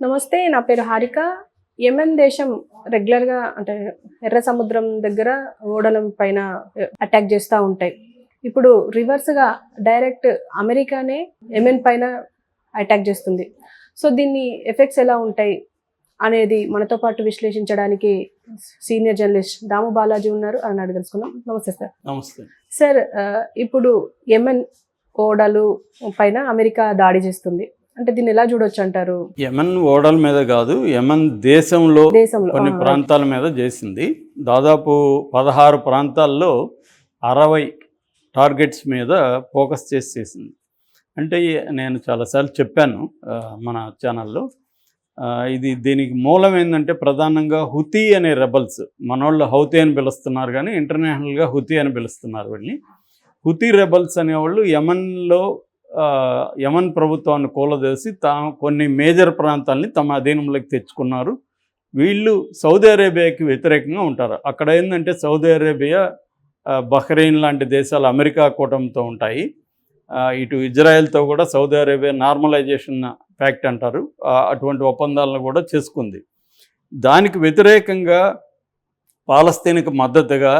నమస్తే నా పేరు హారిక. యెమెన్ దేశం రెగ్యులర్గా అంటే ఎర్ర సముద్రం దగ్గర ఓడల పైన అటాక్ చేస్తూ ఉంటాయి. ఇప్పుడు రివర్స్గా డైరెక్ట్ అమెరికానే యెమెన్ పైన అటాక్ చేస్తుంది. సో దీన్ని ఎఫెక్ట్స్ ఎలా ఉంటాయి అనేది మనతో పాటు విశ్లేషించడానికి సీనియర్ జర్నలిస్ట్ దాము బాలాజీ ఉన్నారు. అని అడిగి తెలుసుకుందాం. నమస్తే సార్. నమస్తే. సార్ ఇప్పుడు యెమెన్ ఓడలు పైన అమెరికా దాడి చేస్తుంది. అంటే దీన్ని ఎలా చూడొచ్చు అంటారు యమన్ ఓడల మీద కాదు యమన్ దేశంలో కొన్ని ప్రాంతాల మీద చేసింది. దాదాపు పదహారు ప్రాంతాల్లో అరవై టార్గెట్స్ మీద ఫోకస్ చేసి చేసింది. అంటే నేను చాలాసార్లు చెప్పాను మన ఛానల్లో. ఇది దీనికి మూలం ఏంటంటే ప్రధానంగా హుతీ అనే రెబల్స్. మనోళ్ళు హౌతీ అని పిలుస్తున్నారు కానీ ఇంటర్నేషనల్గా హుతీ అని పిలుస్తున్నారు వీళ్ళని. హుతీ రెబల్స్ అనేవాళ్ళు యమన్లో యమన్ ప్రభుత్వాన్ని కూలదోసి తా కొన్ని మేజర్ ప్రాంతాలని తమ అధీనంలోకి తెచ్చుకున్నారు. వీళ్ళు సౌదీ అరేబియాకి వ్యతిరేకంగా ఉంటారు. అక్కడ ఏంటంటే సౌదీ అరేబియా బహ్రెయిన్ లాంటి దేశాలు అమెరికా కూటమితో ఉంటాయి. ఇటు ఇజ్రాయెల్తో కూడా సౌదీ అరేబియా నార్మలైజేషన్ ఫ్యాక్ట్ అంటారు. అటువంటి ఒప్పందాలను కూడా చేసుకుంది. దానికి వ్యతిరేకంగా పాలస్తీన్కి మద్దతుగా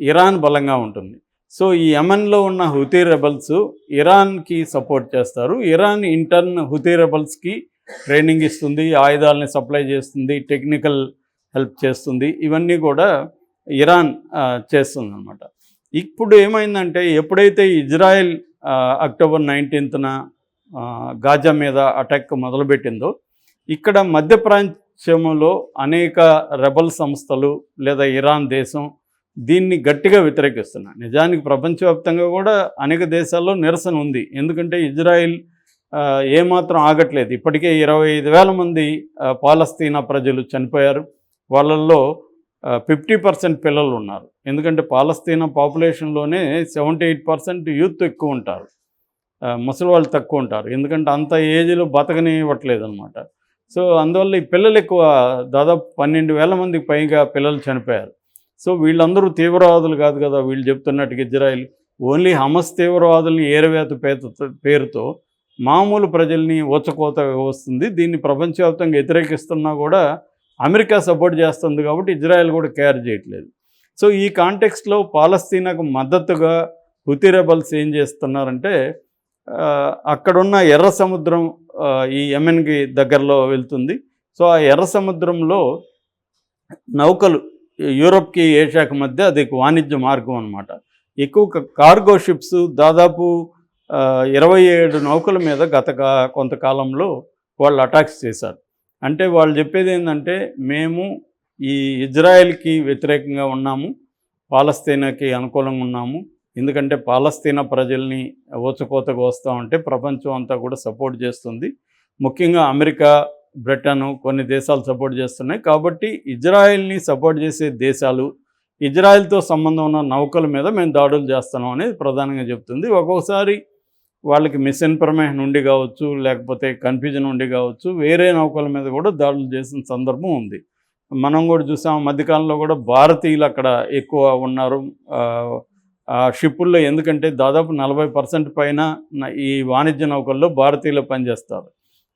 ఇరాన్ బలంగా ఉంటుంది. సో ఈ యమన్లో ఉన్న హుతీ రెబల్స్ ఇరాన్కి సపోర్ట్ చేస్తారు. ఇరాన్ ఇంటర్న్ హుతీ రెబల్స్కి ట్రైనింగ్ ఇస్తుంది ఆయుధాలని సప్లై చేస్తుంది టెక్నికల్ హెల్ప్ చేస్తుంది. ఇవన్నీ కూడా ఇరాన్ చేస్తుంది అనమాట ఇప్పుడు ఏమైందంటే ఎప్పుడైతే ఇజ్రాయెల్ అక్టోబర్ నైన్టీన్త్న గాజా మీద అటాక్ మొదలుపెట్టిందో ఇక్కడ మధ్య ప్రాంతంలో అనేక రెబల్ సంస్థలు లేదా ఇరాన్ దేశం దీన్ని గట్టిగా వ్యతిరేకిస్తున్నాయి నిజానికి ప్రపంచవ్యాప్తంగా కూడా అనేక దేశాల్లో నిరసన ఉంది. ఎందుకంటే ఇజ్రాయిల్ ఏమాత్రం ఆగట్లేదు. ఇప్పటికే ఇరవై ఐదు వేల మంది పాలస్తీనా ప్రజలు చనిపోయారు. వాళ్ళల్లో ఫిఫ్టీ పర్సెంట్ పిల్లలు ఉన్నారు. ఎందుకంటే పాలస్తీనా పాపులేషన్లోనే సెవెంటీ ఎయిట్ పర్సెంట్ యూత్ ఎక్కువ ఉంటారు. ముసలి వాళ్ళు తక్కువ ఉంటారు. ఎందుకంటే అంత ఏజ్లో బతకనివ్వట్లేదు అనమాట సో అందువల్ల ఈ పిల్లలు ఎక్కువ దాదాపు పన్నెండు వేల మందికి పైగా పిల్లలు చనిపోయారు. సో వీళ్ళందరూ తీవ్రవాదులు కాదు కదా వీళ్ళు చెప్తున్నట్టుగా ఇజ్రాయిల్. ఓన్లీ హమస్ తీవ్రవాదుల్ని ఏరవేత పేత పేరుతో మామూలు ప్రజల్ని ఊచకోత వస్తుంది. దీన్ని ప్రపంచవ్యాప్తంగా వ్యతిరేకిస్తున్నా కూడా అమెరికా సపోర్ట్ చేస్తుంది కాబట్టి ఇజ్రాయెల్ కూడా కేర్ చేయట్లేదు. సో ఈ కాంటెక్స్ట్లో పాలస్తీనాకు మద్దతుగా హుతీ రెబల్స్ ఏం చేస్తున్నారంటే అక్కడున్న ఎర్ర సముద్రం ఈ యెమెన్కి దగ్గరలో వెళ్తుంది. సో ఆ ఎర్ర సముద్రంలో నౌకలు యూరోప్కి ఏషియాకి మధ్య అది ఒక వాణిజ్య మార్గం అనమాట ఎక్కువ కార్గో షిప్స్ దాదాపు ఇరవై ఏడు నౌకల మీద గత కొంతకాలంలో వాళ్ళు అటాక్స్ చేశారు. అంటే వాళ్ళు చెప్పేది ఏంటంటే మేము ఈ ఇజ్రాయెల్కి వ్యతిరేకంగా ఉన్నాము పాలస్తీనాకి అనుకూలంగా ఉన్నాము. ఎందుకంటే పాలస్తీనా ప్రజల్ని ఊచకోతకు వస్తామంటే ప్రపంచం అంతా కూడా సపోర్ట్ చేస్తుంది. ముఖ్యంగా అమెరికా బ్రిటన్ కొన్ని దేశాలు సపోర్ట్ చేస్తున్నాయి. కాబట్టి ఇజ్రాయెల్ని సపోర్ట్ చేసే దేశాలు ఇజ్రాయెల్తో సంబంధం ఉన్న నౌకల మీద మేము దాడులు చేస్తున్నాం అనేది ప్రధానంగా చెప్తుంది. ఒక్కొక్కసారి వాళ్ళకి మిస్ఇన్ఫర్మేషన్ ఉండి కావచ్చు లేకపోతే కన్ఫ్యూజన్ ఉండి కావచ్చు వేరే నౌకల మీద కూడా దాడులు చేసిన సందర్భం ఉంది. మనం కూడా చూసాం మధ్యకాలంలో కూడా భారతీయులు అక్కడ ఎక్కువ ఉన్నారు. ఆ, షిప్పుల్లో ఎందుకంటే దాదాపు నలభై పర్సెంట్ పైన ఈ వాణిజ్య నౌకల్లో భారతీయులు పనిచేస్తారు.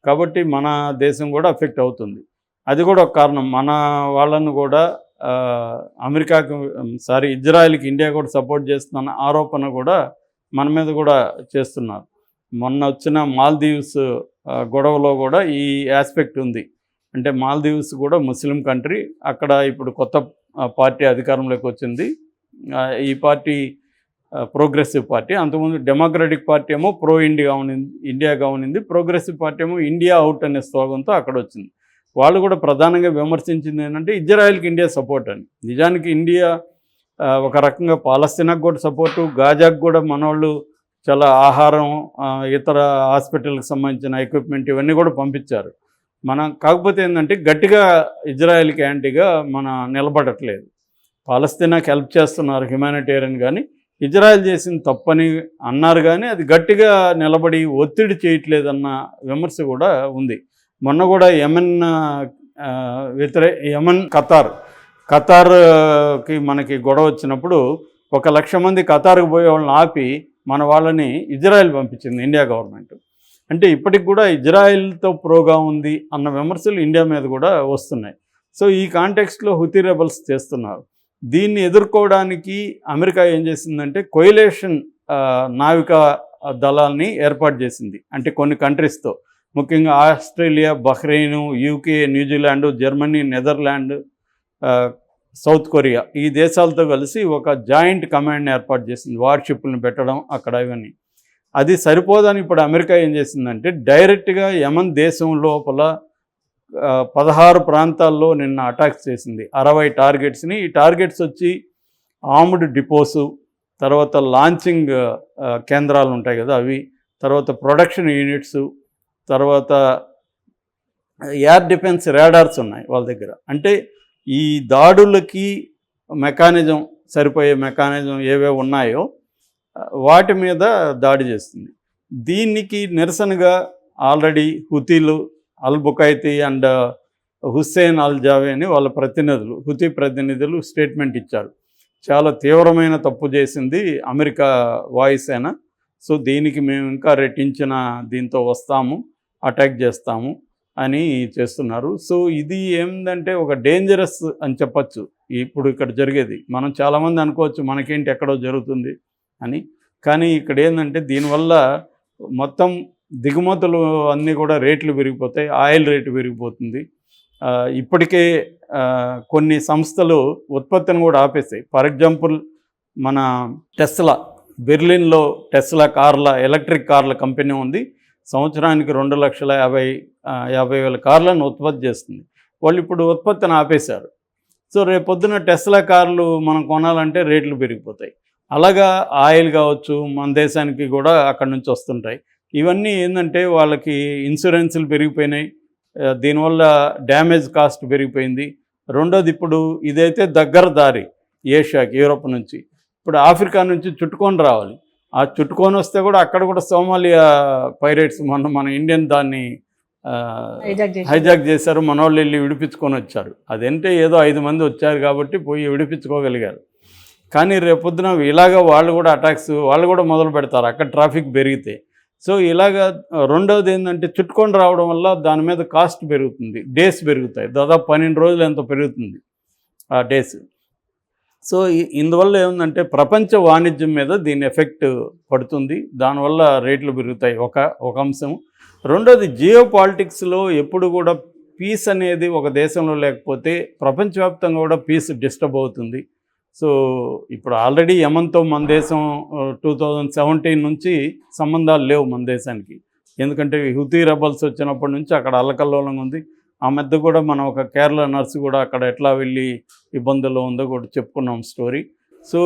కాబట్టి మన దేశం కూడా అఫెక్ట్ అవుతుంది. అది కూడా ఒక కారణం. మన వాళ్ళను కూడా అమెరికాకి అమెరికాకు సారీ ఇజ్రాయెల్కి ఇండియా కూడా సపోర్ట్ చేస్తున్న ఆరోపణ కూడా మన మీద కూడా చేస్తున్నారు. మొన్న వచ్చిన మాల్దీవ్స్ గొడవలో కూడా ఈ ఆస్పెక్ట్ ఉంది. అంటే మాల్దీవ్స్ కూడా ముస్లిం కంట్రీ అక్కడ ఇప్పుడు కొత్త పార్టీ అధికారంలోకి వచ్చింది. ఈ పార్టీ ప్రోగ్రెసివ్ పార్టీ. అంతకుముందు డెమోక్రటిక్ పార్టీ ఏమో ప్రో ఇండియా ఉనింది ఇండియాగా ఉనింది. ప్రోగ్రెసివ్ పార్టీ ఏమో ఇండియా అవుట్ అనే స్లోగంతో అక్కడ వచ్చింది. వాళ్ళు కూడా ప్రధానంగా విమర్శించింది ఏంటంటే ఇజ్రాయెల్కి ఇండియా సపోర్ట్ అని. నిజానికి ఇండియా ఒక రకంగా పాలస్తీనాకు కూడా సపోర్టు గాజాకు కూడా మనోళ్ళు చాలా ఆహారం ఇతర హాస్పిటల్కి సంబంధించిన ఎక్విప్మెంట్ ఇవన్నీ కూడా పంపించారు. మనం కాకపోతే ఏంటంటే గట్టిగా ఇజ్రాయెల్కి యాంటీగా మన నిలబడట్లేదు. పాలస్తీనాకి హెల్ప్ చేస్తున్నారు హ్యుమానిటేరియన్ కానీ ఇజ్రాయెల్ చేసిన తప్పని అన్నారు కానీ అది గట్టిగా నిలబడి ఒత్తిడి చేయట్లేదన్న విమర్శ కూడా ఉంది. మొన్న కూడా యమన్ వ్యతిరే యమన్ ఖతార్ ఖతార్కి మనకి గొడవ వచ్చినప్పుడు ఒక లక్ష మంది ఖతార్కి పోయే వాళ్ళని ఆపి మన వాళ్ళని ఇజ్రాయెల్ పంపించింది ఇండియా గవర్నమెంట్. అంటే ఇప్పటికి కూడా ఇజ్రాయెల్తో ప్రోగా ఉంది అన్న విమర్శలు ఇండియా మీద కూడా వస్తున్నాయి. సో ఈ కాంటెక్స్ట్లో హుతీ రెబల్స్ చేస్తున్నారు. దీన్ని ఎదుర్కోవడానికి అమెరికా ఏం చేసిందంటే కొయిలేషన్ నావికా దళాల్ని ఏర్పాటు చేసింది. అంటే కొన్ని కంట్రీస్తో ముఖ్యంగా Australia Bahrain UK New Zealand Germany Netherland South Korea. ఈ దేశాలతో కలిసి ఒక జాయింట్ కమాండ్ని ఏర్పాటు చేసింది. వార్షిప్లను పెట్టడం అక్కడ ఇవన్నీ. అది సరిపోదని ఇప్పుడు అమెరికా ఏం చేసిందంటే డైరెక్ట్గా యమన్ దేశం లోపల పదహారు ప్రాంతాల్లో నిన్న అటాక్స్ చేసింది. అరవై టార్గెట్స్ని ఈ టార్గెట్స్ వచ్చి ఆర్మ్డ్ డిపోసు తర్వాత లాంచింగ్ కేంద్రాలు ఉంటాయి కదా అవి తర్వాత ప్రొడక్షన్ యూనిట్స్ తర్వాత ఎయిర్ డిఫెన్స్ రాడార్స్ ఉన్నాయి వాళ్ళ దగ్గర. అంటే ఈ దాడులకి మెకానిజం సరిపోయే మెకానిజం ఏవే ఉన్నాయో వాటి మీద దాడి చేస్తుంది. దీనికి నిరసనగా already హుతీలు al Bukhaiti and Hussein al జావే అని వాళ్ళ ప్రతినిధులు హుతి ప్రతినిధులు స్టేట్మెంట్ ఇచ్చారు. చాలా తీవ్రమైన తప్పు చేసింది అమెరికా వాయుసేన సో దీనికి మేము ఇంకా రెట్టించిన దీంతో వస్తాము అటాక్ చేస్తాము అని చేస్తున్నారు. సో ఇది ఏంటంటే ఒక డేంజరస్ అని చెప్పచ్చు. ఇప్పుడు ఇక్కడ జరిగేది. మనం చాలామంది అనుకోవచ్చు మనకేంటి ఎక్కడో జరుగుతుంది అని. కానీ ఇక్కడ ఏంటంటే దీనివల్ల మొత్తం దిగుమతులు అన్నీ కూడా రేట్లు పెరిగిపోతాయి ఆయిల్ రేటు పెరిగిపోతుంది. ఇప్పటికే కొన్ని సంస్థలు ఉత్పత్తిని కూడా ఆపేస్తాయి ఫర్ ఎగ్జాంపుల్ మన టెస్లా బెర్లిన్లో టెస్లా కార్ల ఎలక్ట్రిక్ కార్ల కంపెనీ ఉంది. సంవత్సరానికి రెండు లక్షల యాభై యాభై వేల కార్లను ఉత్పత్తి చేస్తుంది. వాళ్ళు ఇప్పుడు ఉత్పత్తిని ఆపేశారు. సో రేపు పొద్దున టెస్లా కార్లు మనం కొనాలంటే రేట్లు పెరిగిపోతాయి. అలాగా ఆయిల్ కావచ్చు మన దేశానికి కూడా అక్కడి నుంచి వస్తుంటాయి. ఇవన్నీ ఏంటంటే వాళ్ళకి ఇన్సూరెన్సులు పెరిగిపోయినాయి. దీనివల్ల డ్యామేజ్ కాస్ట్ పెరిగిపోయింది. రెండోది ఇప్పుడు ఇదైతే దగ్గర దారి ఏషియాకి యూరోప్ నుంచి. ఇప్పుడు ఆఫ్రికా నుంచి చుట్టుకొని రావాలి. ఆ చుట్టుకొని వస్తే కూడా అక్కడ కూడా సోమాలియా పైరేట్స్ మొన్న మన ఇండియన్ దాన్ని హైజాక్ చేశారు. మన వాళ్ళు వెళ్ళి విడిపించుకొని వచ్చారు. అదంటే ఏదో ఐదు మంది వచ్చారు కాబట్టి పోయి విడిపించుకోగలిగారు. కానీ రేపొద్దున ఇలాగ వాళ్ళు కూడా అటాక్స్ వాళ్ళు కూడా మొదలు పెడతారు. అక్కడ ట్రాఫిక్ పెరిగితే. సో ఇలాగ రెండవది ఏంటంటే చుట్టుకొని రావడం వల్ల దాని మీద కాస్ట్ పెరుగుతుంది. డేస్ పెరుగుతాయి. దాదాపు పన్నెండు రోజులు ఎంతో పెరుగుతుంది ఆ డేస్. సో ఇందువల్ల ఏముందంటే ప్రపంచ వాణిజ్యం మీద దీని ఎఫెక్ట్ పడుతుంది. దానివల్ల రేట్లు పెరుగుతాయి. ఒక ఒక అంశం. రెండోది జియో పాలిటిక్స్లో ఎప్పుడు కూడా పీస్ అనేది ఒక దేశంలో లేకపోతే ప్రపంచవ్యాప్తంగా కూడా పీస్ డిస్టర్బ్ అవుతుంది. సో ఇప్పుడు ఆల్రెడీ యమన్తో మన దేశం టూ థౌజండ్ సెవెంటీన్ నుంచి సంబంధాలు లేవు మన దేశానికి. ఎందుకంటే హుతీ రెబల్స్ వచ్చినప్పటి నుంచి అక్కడ అల్లకల్లోలంగా ఉంది. ఆ మధ్య కూడా మనం ఒక కేరళ నర్సు కూడా అక్కడ ఎట్లా వెళ్ళి ఇబ్బందుల్లో ఉందో కూడా చెప్పుకున్నాం స్టోరీ సో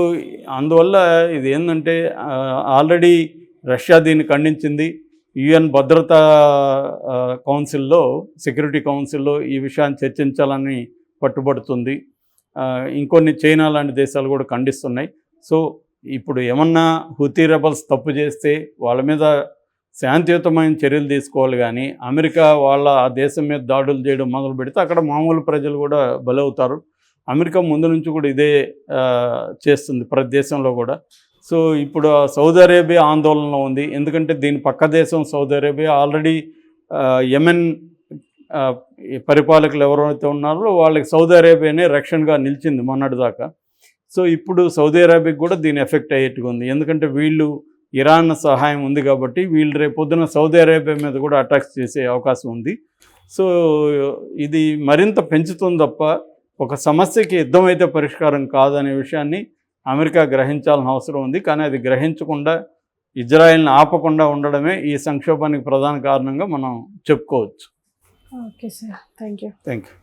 అందువల్ల ఇది ఏంటంటే ఆల్రెడీ రష్యా దీన్ని ఖండించింది. యుఎన్ భద్రతా కౌన్సిల్లో సెక్యూరిటీ కౌన్సిల్లో ఈ విషయాన్ని చర్చించాలని పట్టుబడుతుంది. ఇంకొన్ని చైనా లాంటి దేశాలు కూడా ఖండిస్తున్నాయి. సో ఇప్పుడు ఏమన్నా హుతీ రెబల్స్ తప్పు చేస్తే వాళ్ళ మీద శాంతియుతమైన చర్యలు తీసుకోవాలి కానీ అమెరికా వాళ్ళ ఆ దేశం మీద దాడులు చేయడం మొదలు పెడితే అక్కడ మామూలు ప్రజలు కూడా బలవుతారు. అమెరికా ముందు నుంచి కూడా ఇదే చేస్తుంది ప్రతి దేశంలో కూడా. సో ఇప్పుడు సౌదీ అరేబియా ఆందోళనలో ఉంది. ఎందుకంటే దీని పక్క దేశం సౌదీ అరేబియా ఆల్రెడీ యెమెన్ ఈ పరిపాలకులు ఎవరైతే ఉన్నారో వాళ్ళకి సౌదీ అరేబియానే రక్షణగా నిలిచింది మొన్నటిదాకా సో ఇప్పుడు సౌదీ అరేబియాకి కూడా దీని ఎఫెక్ట్ అయ్యేట్టుగా ఉంది. ఎందుకంటే వీళ్ళు ఇరాన్ సహాయం ఉంది కాబట్టి వీళ్ళు రేపు పొద్దున సౌదీ అరేబియా మీద కూడా అటాక్స్ చేసే అవకాశం ఉంది. సో ఇది మరింత పెంచుతుంది తప్ప ఒక సమస్యకి యుద్ధం అయితే పరిష్కారం కాదనే విషయాన్ని అమెరికా గ్రహించాల్సిన అవసరం ఉంది. కానీ అది గ్రహించకుండా ఇజ్రాయెల్ని ఆపకుండా ఉండడమే ఈ సంక్షోభానికి ప్రధాన కారణంగా మనం చెప్పుకోవచ్చు. okay sir thank you thank you